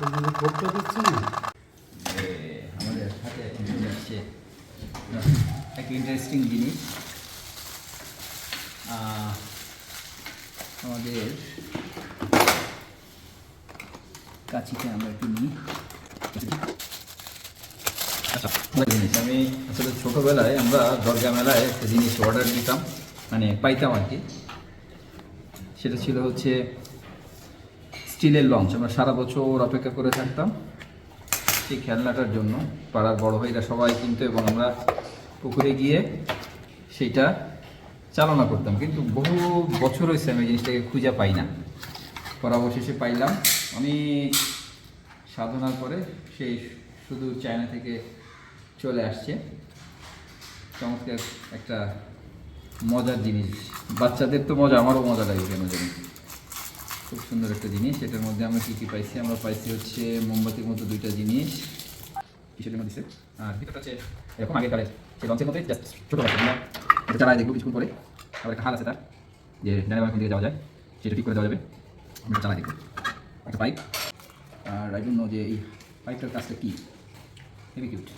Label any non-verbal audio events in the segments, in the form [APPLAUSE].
যে আমাদের হাতে এখন চলে এক ইন্টারেস্টিং জিনিস। আমাদের কাছিতে আমরা একটু আচ্ছা জিনিস, আমি আসলে ছোটোবেলায় আমরা দরগা মেলায় একটা জিনিস অর্ডার দিতাম মানে পাইতাম আর কি। সেটা ছিল হচ্ছে স্টিলের লঞ্চ, আমরা সারা বছর অপেক্ষা করে থাকতাম সেই খেলনাটার জন্য। পাড়ার বড় ভাইরা সবাই কিনতো, এবং আমরা পুকুরে গিয়ে সেইটা চালনা করতাম। কিন্তু বহু বছর হয়েছে আমি জিনিসটাকে খুঁজে পাই না। পর অবশেষে পাইলাম। আমি সাধনার পরে সেই শুধু চায়না থেকে চলে আসছে। চমৎকার একটা মজার জিনিস। বাচ্চাদের তো মজা, আমারও মজা লাগে কেন জানি। খুব সুন্দর একটা জিনিস, এটার মধ্যে আমরা কী কী পাইছি? আমরা পাইছি হচ্ছে মোমবাতির মতো দুইটা জিনিস। কিসের জন্য আর লঞ্চের জাস্ট ছোটো এটা চালায় দেখব কিছুক্ষণ পরে। আবার একটা আছে তার, যে ডানে বাম দিকে যাওয়া যায়, সেটা ঠিক করে দেওয়া যাবে। আমরা চালাই দেখব। একটা পাইপ আর আই জন্য যে এই পাইপটার কাজটা কী। হেভি কিউট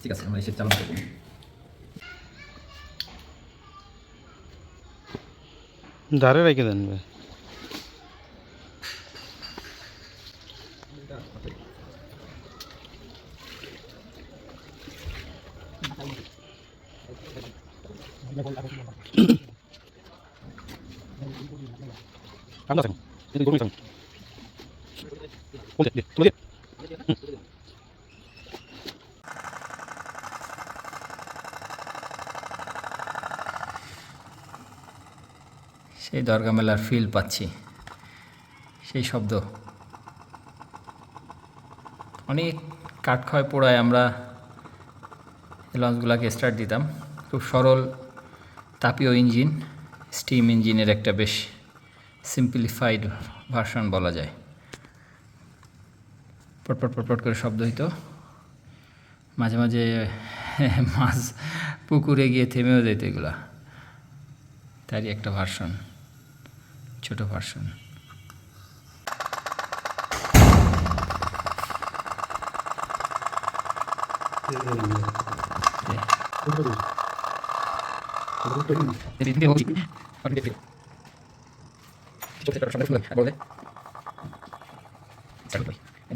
ঠিক আছে, আমরা এসে চালানো করব ধারে রেখে দেন ভাই। সেই দরগা মেলার ফিল পাচ্ছি। সেই শব্দ। অনেক কাঠখয় পোড়ায় আমরা লঞ্চগুলোকে স্টার্ট দিতাম। খুব সরল তাপীয় ইঞ্জিন স্টিম ইঞ্জিনের একটা বেশ সিম্পলিফাইড ভার্সন বলা যায়। পটপট পটপট করে শব্দ হইতো। মাঝে মাঝে [LAUGHS] মাছ পুকুরে গিয়ে থেমেও যেত এগুলা। তারই একটা ভার্সন ছোট ভার্সন ഇതിന്റെ ഓടി അതുപോലെ